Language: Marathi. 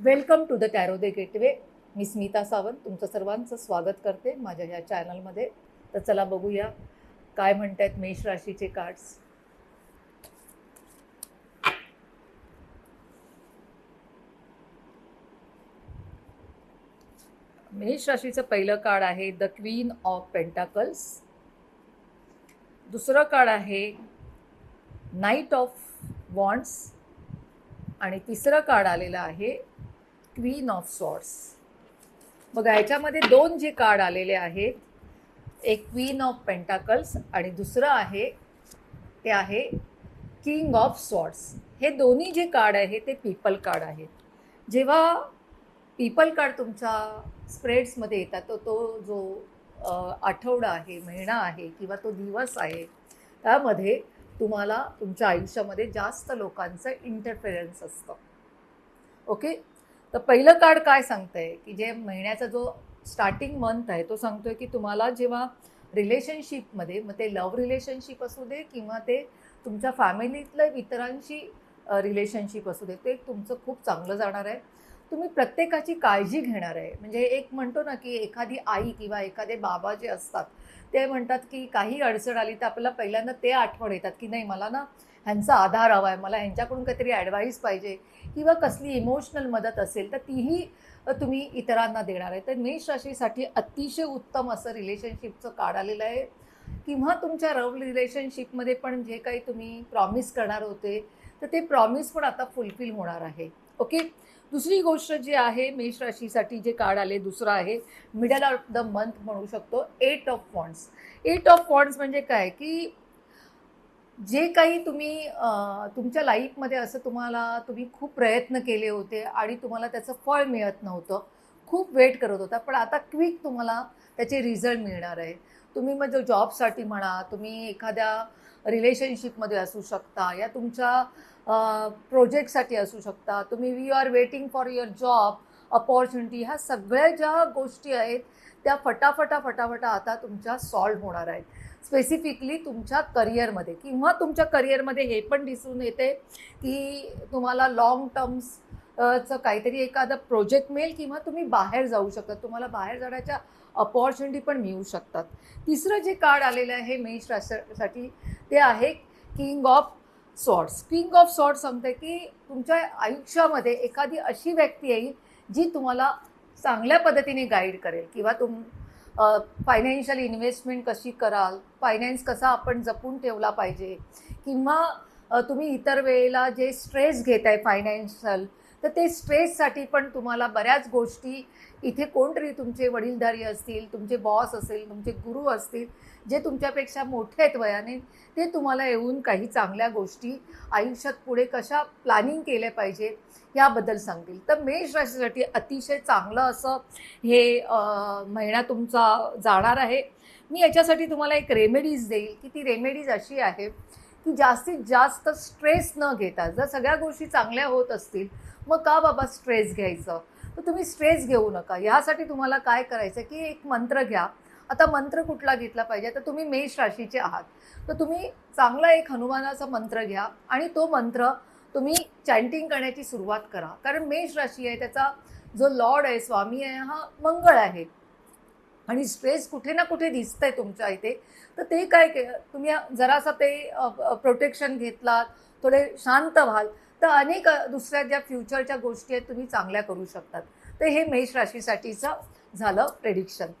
Welcome to the tarot the gateway. मी स्मिता सावंत तुमचं सर्वांचं स्वागत करते माझ्या ह्या चॅनलमध्ये. तर चला बघूया काय म्हणतायत मेष राशीचे कार्ड्स मेष राशीचं पहिलं कार्ड आहे द क्वीन ऑफ पेंटाकल्स. दुसरं कार्ड आहे नाईट ऑफ वॉन्ड्स आणि तिसरं कार्ड आलेलं आहे क्वीन ऑफ सॉर्ट्स बघा याच्यामध्ये दोन जे कार्ड आलेले आहेत एक क्वीन ऑफ पेंटाकल्स आणि दुसरं आहे ते आहे किंग ऑफ सॉर्ट्स हे दोन्ही जे कार्ड आहे ते पीपल कार्ड आहेत. जेव्हा पीपल कार्ड तुमच्या स्प्रेड्समध्ये येतात तो तो जो आठवडा आहे महिना आहे किंवा तो दिवस आहे त्यामध्ये तुम्हाला तुमच्या आयुष्यामध्ये जास्त लोकांचं इंटरफेरन्स असतं. ओके तर पहिलं कार्ड काय सांगतंय? की जे महिन्याचा जो स्टार्टिंग मंथ आहे तो सांगतोय की तुम्हाला जेव्हा रिलेशनशिपमध्ये मग ते लव्ह रिलेशनशिप असू दे किंवा ते तुमच्या फॅमिलीतल्या इतरांशी रिलेशनशिप असू दे ते तुमचं खूप चांगलं जाणार आहे. तुम्ही प्रत्येकाची काळजी घेणार आहे. म्हणजे एक म्हणतो ना की एखादी आई किंवा एखादे बाबा जे असतात ते म्हणतात की काही अडचण आली तर आपल्याला पहिल्यांदा ते आठवण येतात की नाही मला ना ह्यांचा आधार हवा आहे मला ह्यांच्याकडून काहीतरी ॲडवाईस पाहिजे किंवा कसली इमोशनल मदत असेल तर तीही तुम्ही इतरांना देणार आहे. तर मेष राशीसाठी अतिशय उत्तम असं रिलेशनशिपचं कार्ड आलेलं आहे. किंवा तुमच्या रव रिलेशनशिपमध्ये पण जे काही तुम्ही प्रॉमिस करणार होते तर ते प्रॉमिस पण आता फुलफिल होणार आहे. ओके? दुसरी गोष्ट जी आहे मेष राशीसाठी जे कार्ड आले दुसरं आहे मिडल ऑफ द मंथ म्हणू शकतो eight of wands eight of wands म्हणजे काय? की जे काही तुम्ही तुमच्या लाईफमध्ये असं तुम्हाला तुम्ही खूप प्रयत्न केले होते आणि तुम्हाला त्याचं फळ मिळत नव्हतं खूप वेट करत होता. पण आता क्विक तुम्हाला त्याचे रिझल्ट मिळणार आहे. तुम्ही मग जॉबसाठी म्हणा तुम्ही एखाद्या रिलेशनशिपमध्ये असू शकता या तुमच्या प्रोजेक्टसाठी असू शकता तुम्ही we are waiting for your job opportunity ह्या सगळ्या ज्या गोष्टी आहेत त्या फटाफटा फटाफटा आता तुमच्या सॉल्व्ह होणार आहेत. स्पेसिफिकली तुमच्या करिअरमध्ये किंवा तुमच्या करिअरमध्ये हे पण दिसून येते की तुम्हाला लॉंग टर्म्स चं काहीतरी एखादं प्रोजेक्ट मिळेल किंवा तुम्ही बाहेर जाऊ शकत. तुम्हाला बाहेर जाण्याच्या अपॉर्च्युनिटी पण मिळू शकतात. तिसरं जे कार्ड आलेलं आहे मेष राशीसाठी ते आहे king of swords king of swords सांगते की तुमच्या आयुष्यामध्ये एखादी अशी व्यक्ती येईल जी तुम्हाला चांगल्या पद्धतीने गाईड करेल. किंवा तुम फायनान्शियल इन्व्हेस्टमेंट कशी कराल फायनान्स कसा आपण जपून ठेवला पाहिजे किंवा तुम्ही इतर वेळेला जे स्ट्रेस घेत आहे फायनान्शियल तर ते स्ट्रेससाठी पण तुम्हाला बऱ्याच गोष्टी इथे कोणतरी तुमचे वडीलधारी असतील तुमचे बॉस असेल तुमचे गुरु असतील जे तुमच्यापेक्षा मोठे आहेत वयाने ते तुम्हाला येऊन काही चांगल्या गोष्टी आयुष्यात पुढे कशा प्लॅनिंग केल्या पाहिजे याबद्दल सांगतील. तर मेष राशीसाठी अतिशय चांगलं असं हे महिना तुमचा जाणार आहे. मी याच्यासाठी तुम्हाला एक रेमेडीज देईल की ती रेमेडीज अशी आहे की जास्तीत जास्त स्ट्रेस न घेता जर सगळ्या गोष्टी चांगल्या होत असतील मग का बाबा स्ट्रेस घ्यायचं? तर तुम्ही स्ट्रेस घेऊ नका. ह्यासाठी तुम्हाला काय करायचं की एक मंत्र घ्या. आता मंत्र कुठला घेतला पाहिजे? तर तुम्ही मेष राशीचे आहात. तर तुम्ही चांगला एक हनुमानाचा मंत्र घ्या आणि तो मंत्र तुम्ही चॅन्टिंग करण्याची सुरुवात करा. कारण मेष राशी आहे त्याचा जो लॉर्ड आहे स्वामी आहे हा मंगळ आहे. आणि स्ट्रेस कुठे ना कुठे दिसतंय तुमच्या इथे. तर ते काय के तुम्ही जरासा ते प्रोटेक्शन घेतलात थोडे शांत व्हाल. तर अनेक दुसऱ्या ज्या फ्युचरच्या गोष्टी आहेत तुम्ही चांगल्या करू शकतात. तर हे मेष राशीसाठीचं झालं प्रेडिक्शन